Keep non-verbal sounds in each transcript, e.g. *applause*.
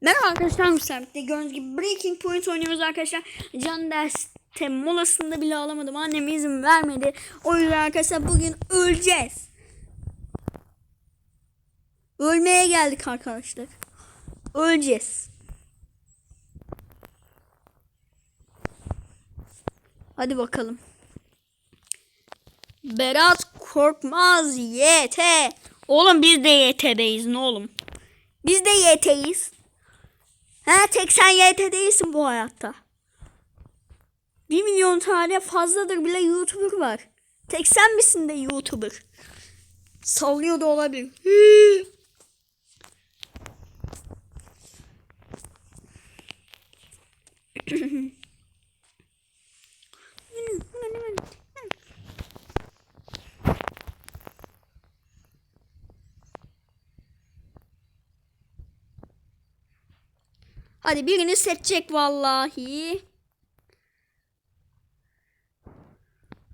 Merhaba arkadaşlar Müsait'te gördüğünüz gibi Breaking Point oynuyoruz arkadaşlar. Can derste molasında bile alamadım. Annem izin vermedi. O yüzden arkadaşlar bugün öleceğiz. Ölmeye geldik arkadaşlar. Öleceğiz. Hadi bakalım. Berat Korkmaz YT. Oğlum biz de YT'deyiz ne oğlum. Biz de YT'yiz. Ha tek sen YT değilsin bu hayatta. Bir milyon tane fazladır bile YouTuber var. Tek sen misin de YouTuber? Sallıyor da olabilir. Hii. *clears throat* Hadi birini seçecek vallahi.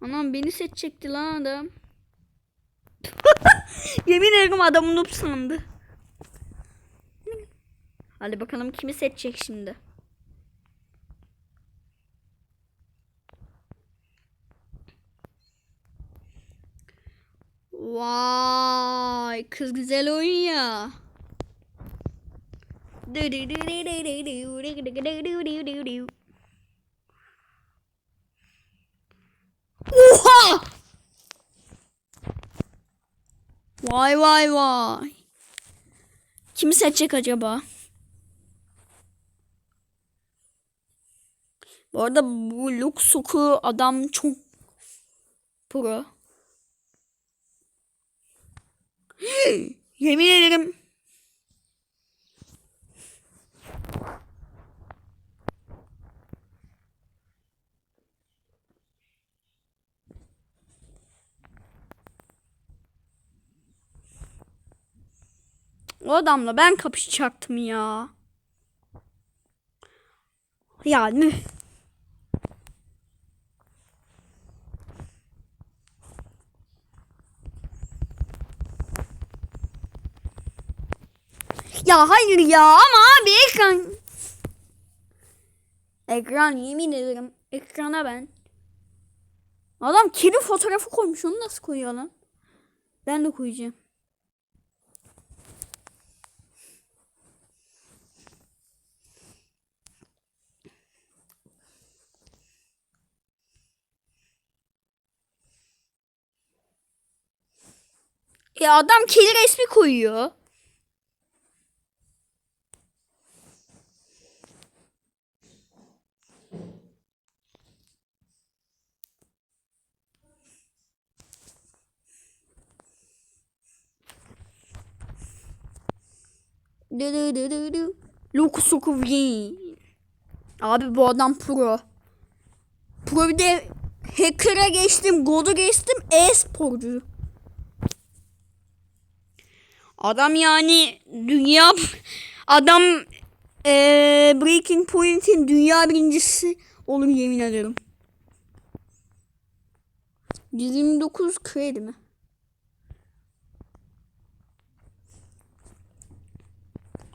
Anam beni seçecekti lan adam. *laughs* Yemin ederim adamı noob sandı. Hadi bakalım kimi seçecek şimdi. Vay kız güzel oynuyor. Oha! Vay vay vay. Kimi seçecek acaba? Bu arada bu Luxuk'u adam çok pro. *gasps* Yemin ederim O adamla ben kapışacaktım ya. Yani. Ya hayır ya ama abi ekran. Ekran yemin ederim. Ekrana ben. Adam kedi fotoğrafı koymuş. Onu nasıl koyuyor lan? Ben de koyacağım. Ya adam kedi resmi koyuyor. Du du du du du. Lokusoku Vin. Abi bu adam pro. Pro bir de hacker'a geçtim, God'u geçtim, e-sporcu. Adam yani dünya adam eee Breaking Point'in dünya birincisi olur yemin ederim. 129 kredi mi?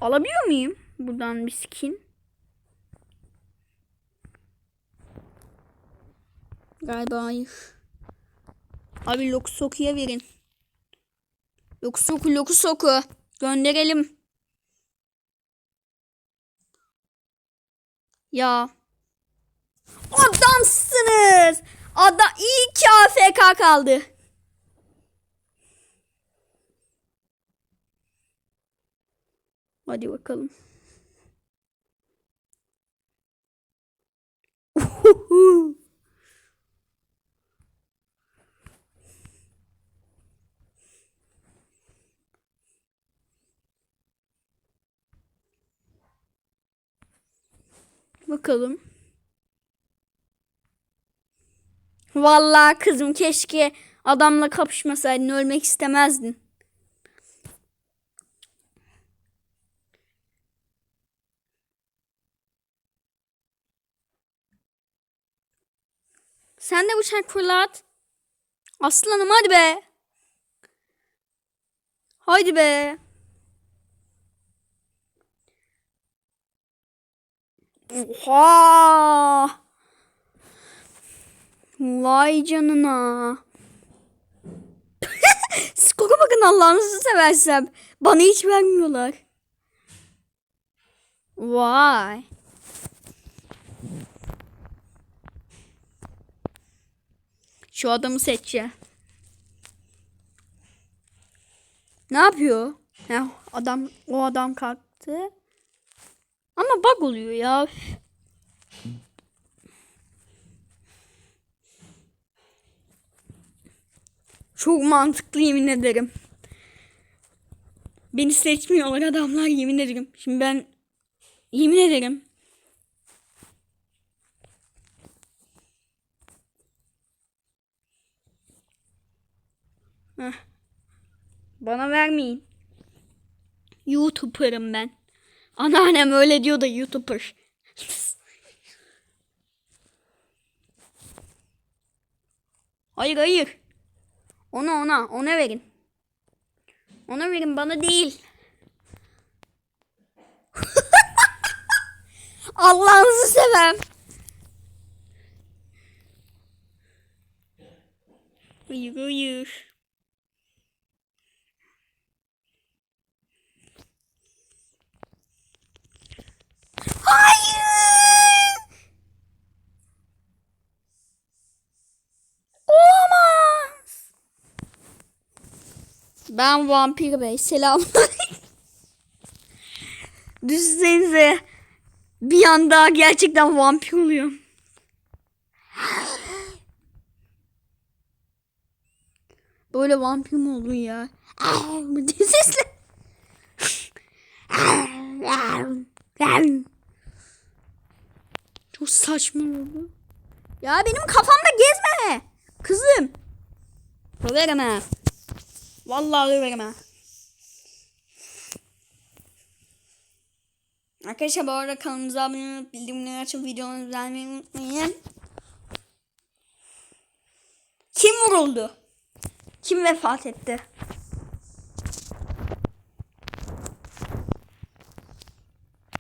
Alabiliyor muyum buradan bir skin? Galiba hayır. Abi Lokusoku'ya verin. Lokusoku Lokusoku. Gönderelim. Ya. Adamsınız. Ada iyi ki AFK kaldı. Hadi bakalım. Bakalım. Vallahi kızım keşke adamla kapışmasaydın ölmek istemezdin. Sen de bıçak fırlat. Aslanım hadi be. Haydi be. Oha! Vay canına. *laughs* Skora bakın Allah'ınızı seversem. Bana hiç vermiyorlar. Vay. Şu adamı seçeceğim. Ne yapıyor? Ya adam o adam kalktı. Ama bug oluyor ya. Çok mantıklı yemin ederim. Beni seçmiyorlar adamlar yemin ederim. Şimdi ben yemin ederim. Bana vermeyin. YouTuber'ım ben. Anneannem öyle diyor da YouTuber. hayır hayır. Ona ona ona verin. Ona verin bana değil. *laughs* Allah'ınızı sevem. Hayır hayır. Hayır. Olamaz. Ben vampir bey. Selam. *laughs* Düşünsenize. Bir anda gerçekten vampir oluyorum. Böyle vampir mi olur ya? *laughs* Bu sesle. *laughs* Çok saçma oldu. Ya benim kafamda gezme. Kızım. Döverim ha. Vallahi döverim ha. Arkadaşlar bu arada kanalımıza abone olup bildirimleri açıp videoları izlemeyi unutmayın. Kim vuruldu? Kim vefat etti?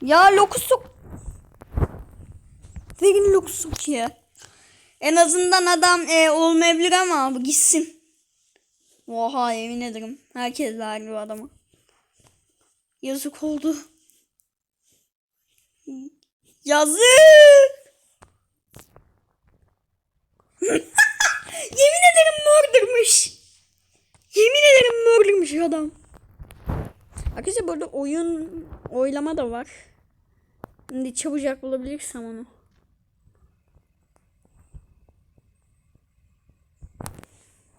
Ya lokusuk. Verin ya. En azından adam e, olmayabilir ama bu gitsin. Oha yemin ederim. Herkes verdi bu adama. Yazık oldu. Yazık. *laughs* yemin ederim murdermış. Yemin ederim murdermış adam. Arkadaşlar burada oyun oylama da var. Şimdi çabucak bulabilirsem onu.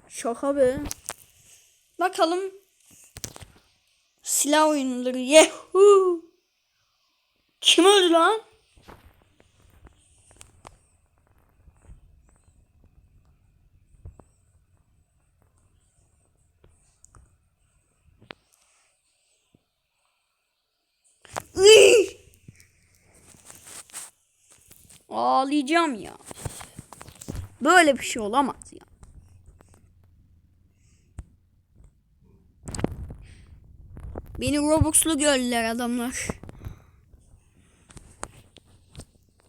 Şaka be. Bakalım. Silah oyunları. Yehu. Kim öldü lan? Ağlayacağım ya. Böyle bir şey olamaz ya. Beni Robux'lu gördüler adamlar.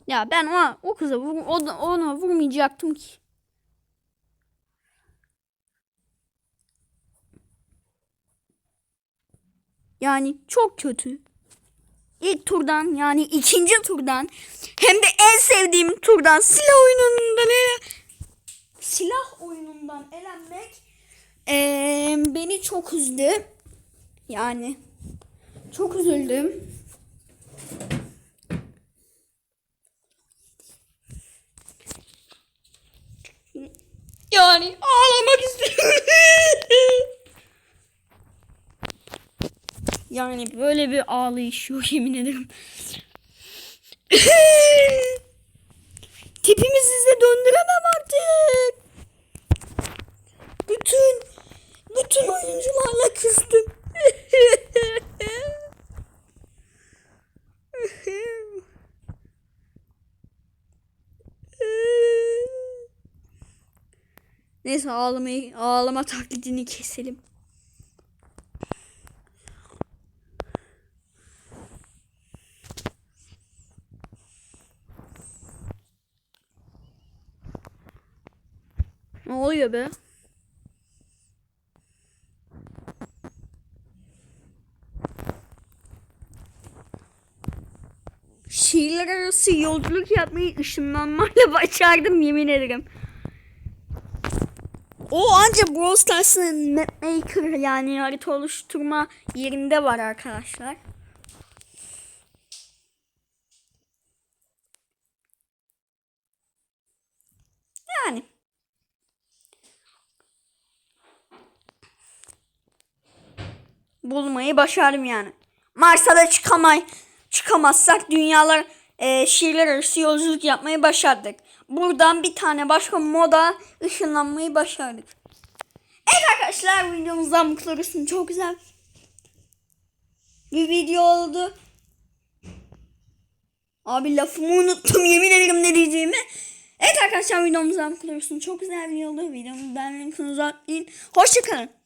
Ya ben o, o kıza vur, ona vurmayacaktım ki. Yani çok kötü. İlk turdan yani ikinci turdan hem de en sevdiğim turdan silah oyunundan ele, silah oyunundan elenmek eee, beni çok üzdü. Yani çok üzüldüm. Yani ağlamak istiyorum. *laughs* yani böyle bir ağlayış yok yemin ederim. *laughs* Neyse ağlamayı ağlama taklidini keselim. Ne oluyor be? Şehirler arası yolculuk yapmayı ışınlanmayla *laughs* başardım yemin ederim. O anca Brawl Stars'ın mapmaker yani harita oluşturma yerinde var arkadaşlar. Yani. Bulmayı başardım yani. Mars'a da çıkamay çıkamazsak dünyalar e, şehirler arası yolculuk yapmayı başardık. Buradan bir tane başka moda ışınlanmayı başardık. Evet arkadaşlar videomuzdan mutlu olursun. Çok güzel bir video oldu. Abi lafımı unuttum yemin ederim ne diyeceğimi. Evet arkadaşlar videomuzdan mutlu olursun. Çok güzel bir video oldu. Videomu beğenmeyi unutmayın. Hoşçakalın.